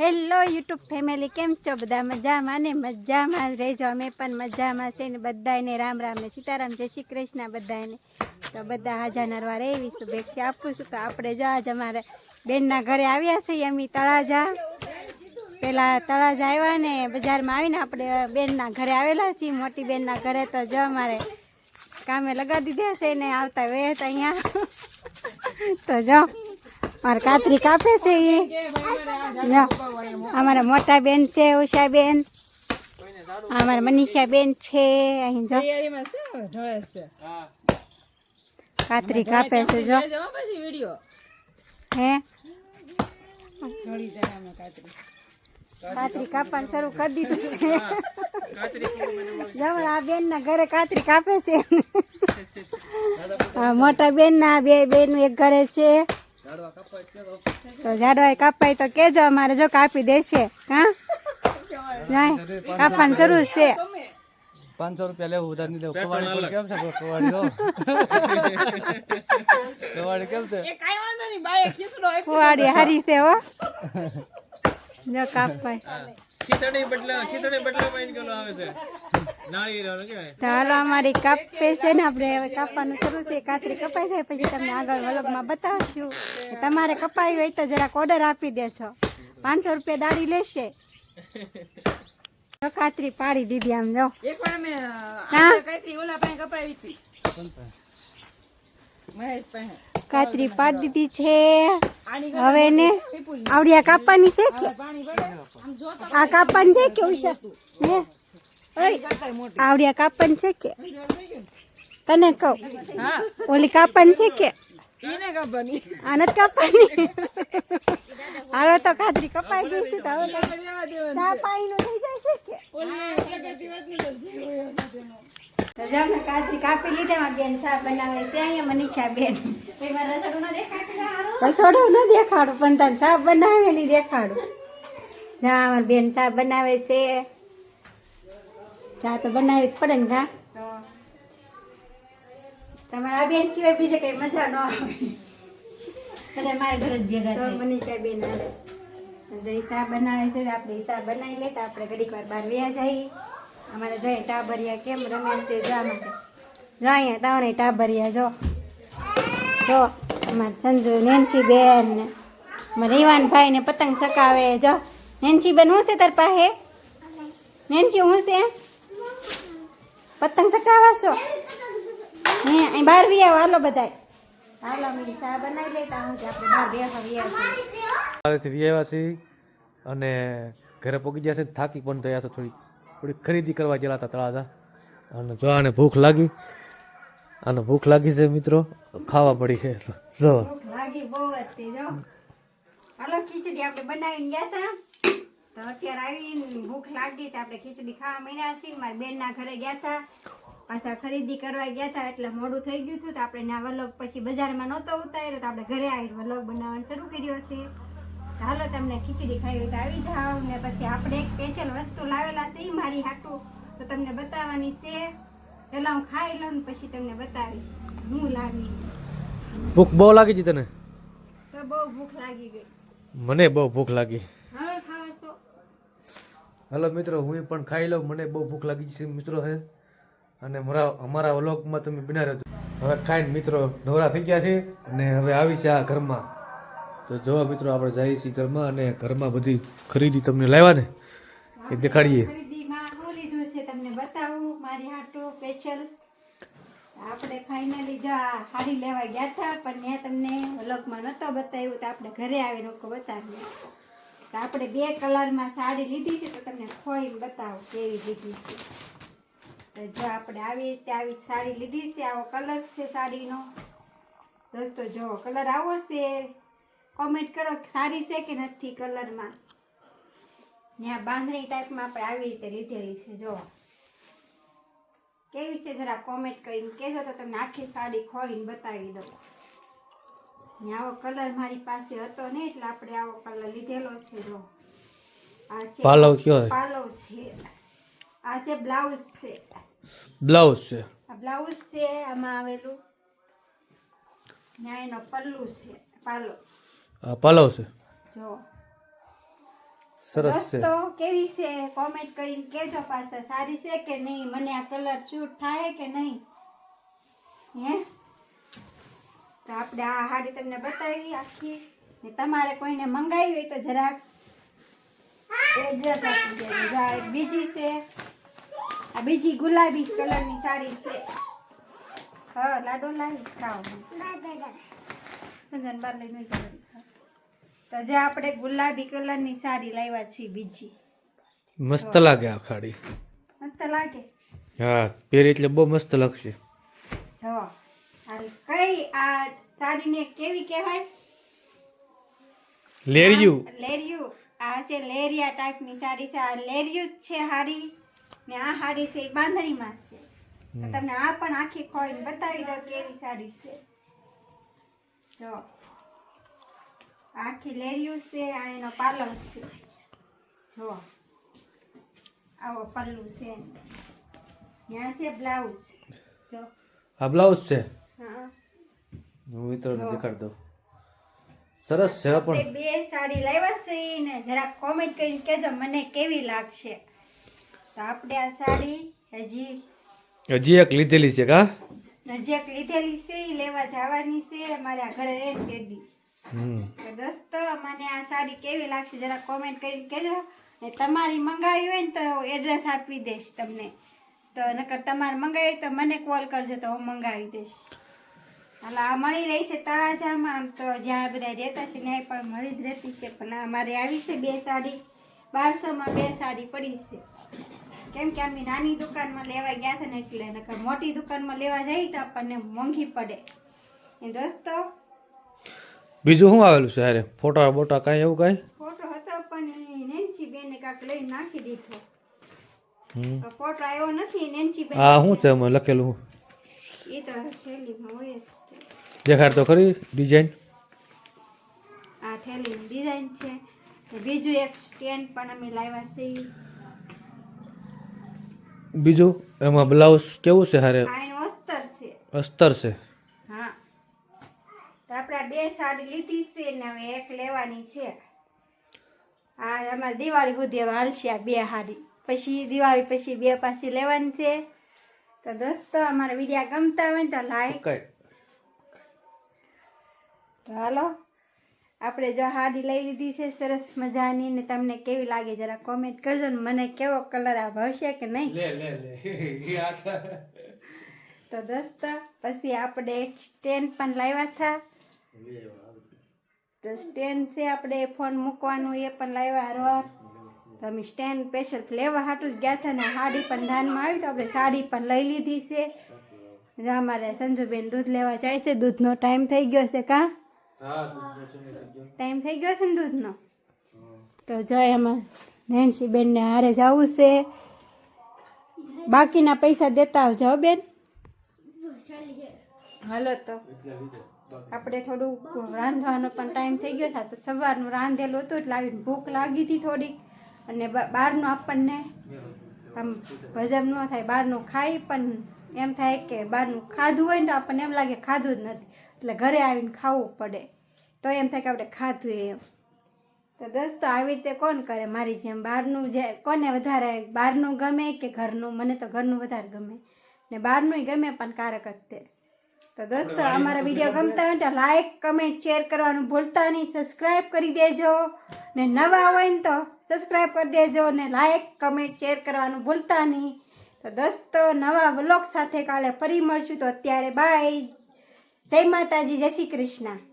Hello YouTube family, કેમ છો? બધા મજામાં ને મજામાં રહેજો અમે પણ મજામાં છે ને બધાને રામ રામ ને સીતારામ, જય શ્રી કૃષ્ણ બધાને તો બધા હાજા નરવા એવી શુભેચ્છા આપું છું. તો આપણે જો આજ અમારે બેનના ઘરે આવ્યા છીએ અમે તળાજા. પેલા તળાજા આવ્યા ને બજારમાં આવીને આપણે બેનના ઘરે આવેલા છીએ. મોટી બેનના ઘરે તો જો અમારે કામે લગાવી દીધા છે ને આવતા વહેતા અહીંયા. તો જો મારે કાતરી કાપે છે એ. અમારા મોટા બેન છે ઉષા બેન અમારા મનીષા બેન છે અહીં જો. કાતરી કાપે છે જો. હે? કાતરી કાપવાનું શરૂ કરી દીધું છે. જમણ આ બેન ના ઘરે કાતરી કાપે છે. મોટા બેન ના બે બેન એક ઘરે છે. તો ઝાડવા કાપાય તો કેજો અમારે જો કાપી દેશે હા? જાય કાપવાની જરૂર છે. પાંચસો રૂપિયા લેવું ઉધાર નહીં દેવું કવાડી કેમ છે કવાડી દો કવાડી કેમ છે? કવાડી હારી છે હો. જો કાપાય. ખીચડી બદલે ખીચડી બદલામાં આવે છે. તો હાલો અમારી કાપે છે ને આપણે હવે કાપવાનું શરૂ છે. કાતરી કપાઈ જાય પછી તમને આગળ વલગમાં બતાવશું. તમારે કપાવી હોય તો જરાક ઓર્ડર આપી દેશો પાંચસો રૂપિયા દાડી લેશે. કાતરી પાડી દીધી આમ જો. કાતરી પાડી દીધી છે. હવે ને આવડિયા કાપવાની છે કે આ કાપવાની છે કે ઉષા હે? આવડિયા કાપણ છે કે? તને કહું. ઓલી કાપણ છે કે? આનંદ કાપવાની. હાલો તો કાતરી કપાઈ ગઈ છે તો હવે ચા થઈ જશે કે? કાપી લીધી મારી બેન ચા બનાવે ત્યાં મનીષા બેન. રસોડું ન દેખાડું પણ તાર ચા નહીં દેખાડું. જા અમારી બેન ચા બનાવે છે. ચા તો બનાવી જ પડે ને કા તમારા બેન સિવાય બીજે કઈ મજા ન આવે. મારા ઘરે જ ભેગા તો મનીષા બેન આવે. જો ચા બનાવે છે આપણે હિસાબ ચા બનાવી લેતા આપણે ઘડીક વાર બહાર વ્યા જઈએ. અમારે જોઈએ ટાબરિયા કેમ રમે છે જા માટે. જો અહીંયા તાવણે ટાબરિયા જો. જો અમારે સંજુ નેન્સી બેન ને અમારે રીવાનભાઈ ને પતંગ ચકાવે જો નેન્સી બેન હું છે તાર પાસે? નેન્સી હું છે? પતંગ ચકાવા છો? હે અહીં બહાર વી આવો હાલો બધાય. હાલો મી ચા બનાવી લેતા હું આપણે બહાર બેસો વી આવીએ. વી આવ્યા છીએ અને ઘરે પહોંચી ગયા છે થાકી પણ થયા તો થોડી. થોડી ખરીદી કરવા ગયેલા હતા તળાજા. અને જો આને ભૂખ લાગી. આને ભૂખ લાગી છે મિત્રો. ખાવા પડી છે. જો. ભૂખ લાગી બહુ હતી જો. હાલો ખીચડી આપણે બનાવીને ગયા હતા. તો અત્યારે આવીને ભૂખ લાગી તો આપણે ખીચડી ખાવા મળ્યા છીએ. મારી બેનના ઘરે ગયા હતા પાછા ખરીદી કરવા ગયા હતા એટલે મોડું થઈ ગયું હતું તો આપણે ના વલોગ પછી બજારમાં નહોતો ઉતાર્યો તો આપણે ઘરે આવીને વલોગ બનાવવાનું શરૂ કર્યો છે ચાલો હાલો તમને ખીચડી ખાવી તો આવી જાઓ ને પછી આપણે એક સ્પેશિયલ વસ્તુ લાવેલા છે એ મારી હાટું. તો તમને બતાવવાની છે. પહેલાં હું ખાઈ લઉં ને પછી તમને બતાવીશ. હું લાવી ભૂખ બહુ લાગી છે તને? તો બહુ ભૂખ લાગી ગઈ. મને બહુ ભૂખ લાગી. હલો મિત્રો, હું પણ ખાઈ લઉં. મને બહુ ભૂખ લાગી છે મિત્રો છે અને મારા અમારા વ્લોગમાં તમે બિના રહેજો. હવે ખાઈને મિત્રો નવરા થઈ ગયા છે અને હવે આવી છે આ ઘરમાં. તો જો મિત્રો, આપણે જઈએ છીએ ઘરમાં અને ઘરમાં બધી ખરીદી તમને લાવ્યા ને, એ દેખાડીએ. આપણે ફાઇનલી જો હાડી લેવા ગયા હતા, પણ મેં તમને વ્લોગમાં નહોતો બતાવ્યું, તો આપણે ઘરે આવીને બતાવીએ તો આપણે બે કલરમાં સાડી લીધી છે તો તમને ખોઈને બતાવો કેવી લીધી છે. તો જો આપણે આવી રીતે આવી સાડી લીધી છે, આવો કલર છે સાડીનો. દોસ્તો, જો કલર આવો છે. કોમેન્ટ કરો સારી છે કે નથી કલરમાં. ત્યાં બાંધણી ટાઈપમાં આપણે આવી રીતે લીધેલી છે, જો. કેવી છે જરા કોમેન્ટ કરીને કહેજો તો તમને આખી સાડી ખોલીને બતાવી દઉં. ને આવો કલર મારી પાસે હતો ને એટલે આપણે આવો કલર લીધેલો છે જો. આ છે પાલવ કયો છે? પાલવ છે. આ છે બ્લાઉઝ છે. બ્લાઉઝ છે. આ બ્લાઉઝ છે આમાં આવેલું. ને આ એનો પલ્લુ છે પાલો આ પાલવ છે? જો. સરસ છે. તો કેવી છે? કોમેન્ટ કરીને કેજો પાછા. સારી છે કે નહીં? મને આ કલર શૂટ થાય કે નહીં? હે? તો આપણે આ હાડી તમને બતાવી આખી ને તમારે કોઈને મંગાવી હોય તો જરાક એડ્રેસ આપી દેજો. એક બીજી છે. આ બીજી ગુલાબી કલરની સાડી છે. હા લાડો લાવી ખાઓ. સંજન બાર લઈને તો જે આપણે ગુલાબી કલરની સાડી લાવ્યા છીએ બીજી. મસ્ત લાગે આ ખાડી. મસ્ત લાગે? હા પહેરી એટલે બહુ મસ્ત લાગશે. જો. આ કઈ આ સાડીને કેવી કહેવાય? લેરિયું. લેરિયું. આ છે લેરિયા ટાઈપની સાડી છે. આ લેરિયું જ છે હાડી. ને આ હાડી છે એ બાંધણીમાં છે. તો તમને આ પણ આખી ખોલીને બતાવી દઉં કેવી સાડી છે. જો. આખી લેરિયું છે આ એનો પાલવ છે. જો. આવો પલ્લું છે. ત્યાં છે બ્લાઉઝ. જો. આ બ્લાઉઝ છે. હા મિત્રોને દેખાડ દઉં. સરસ છે પણ. બે સાડી લાવ્યા છે ને જરા કોમેન્ટ કરીને કહેજો મને કેવી લાગશે. તો આપણે આ સાડી હજી હજી એક લીધેલી છે કા? નજીક લીધેલી છે લેવા જવાની છે. મારે આ ઘરે રહીને કેદી હમ. તો દોસ્તો મને આ સાડી કેવી લાગશે જરા કોમેન્ટ કરીને કહેજો. ને તમારી મંગાવી હોય ને તો એડ્રેસ આપી દઈશ તમને. તો નકર તમારે મંગાવી હોય તો મને કોલ કરજો તો હું મંગાવી દઈશ. હાલો આ મળી રહી છે તળાજામાં. આમ તો જ્યાં બધા રહેતા છે ત્યાં પણ મળી જ રહેતી છે. પણ અમારે આવી છે બે સાડી. બારસોમાં બે સાડી પડી છે. કેમ કે અમે નાની દુકાનમાં લેવા ગયા હતા ને એટલે નકર મોટી દુકાનમાં લેવા જઈએ તો આપણને મોંઘી પડે. એ દોસ્તો? બીજું શું આવેલું છે અરે ફોટા બોટા કાંઈ એવું કાંઈ? ફોટો હતો પણ નેન્સી બેને કાંક લઈને નાખી દીધો. ફોટો આવ્યો નથી નેન્સી બેન હા શું છે લખેલું? એ તો થેલીમાં હોય જ દેખાડ તો ખરી ડિઝાઇન આ થેલી ડિઝાઇન છે. બીજું એક સ્ટેન્ડ પણ અમે લાવ્યા છે બીજું? એમાં બ્લાઉઝ કેવું છે હારે? અસ્તર છે. અસ્તર છે. હા. તો આપણે બે સાડી લીધી છે ને હવે એક લેવાની છે. આ અમારે દિવાળી સુધી હાલશે આ બે સાડી પછી દિવાળી પછી બે પાછી લેવાની છે. તો દોસ્તો અમારા વિડીયા ગમતા હોય તો લાઈક તો હાલો આપણે જો હાડી લઈ લીધી છે સરસ મજાની ને તમને કેવી લાગે જરા કોમેન્ટ કરજો ને મને કેવો કલર આ ભાવશે કે નહીં? લે લે લે. તો. દોસ્તો પછી આપણે એક સ્ટેન્ડ પણ લાવ્યા હતા. તો સ્ટેન્ડ છે આપણે ફોન મૂકવાનું એ પણ લાવ્યા હારવાર તો સ્ટેન્ડ સ્પેશિયલ લેવા હાટું જ ગયા હતા ને સાડી પણ ધાનમાં આવી તો આપણે સાડી પણ લઈ લીધી છે. જો અમારે સંજુબેન દૂધ લેવા જાય છે દૂધનો ટાઈમ થઈ ગયો છે કાં? ટાઈમ થઈ ગયો છે ને દૂધનો? તો જય એમાં નેન્સી બેનને હારે જવું છે. બાકીના પૈસા દેતા આવજો બેન. હાલો તો. આપણે થોડું રાંધવાનો પણ ટાઈમ થઈ ગયો છે. તો સવારનું રાંધેલું હતું એટલે આવીને ભૂખ લાગી હતી થોડીક. અને બ- બહારનું આપણને આમ હજમ ન થાય બહારનું ખાઈ પણ એમ થાય કે બહારનું ખાધું હોય ને તો આપણને એમ લાગે ખાધું જ નથી. એટલે ઘરે આવીને ખાવું પડે. તો એમ થાય કે આપણે ખાધું એમ. તો દોસ્તો આવી રીતે કોણ કરે? મારી જેમ બહારનું જે કોને વધારે બહારનું ગમે કે ઘરનું? મને તો ઘરનું વધારે ગમે. ને બહારનું ગમે પણ કારક જ તે. તો દોસ્તો અમારા વીડિયો ગમતા હોય તો લાઈક કમેન્ટ શેર કરવાનું ભૂલતા નહીં. સબસ્ક્રાઈબ કરી દેજો. ને નવા હોય ને તો સબસ્ક્રાઈબ કરી દેજો ને લાઈક કમેન્ટ શેર કરવાનું ભૂલતા નહીં. તો દોસ્તો નવા વ્લોગ સાથે કાલે ફરી મળશું. તો અત્યારે બાય જય માતાજી જય શ્રી કૃષ્ણ.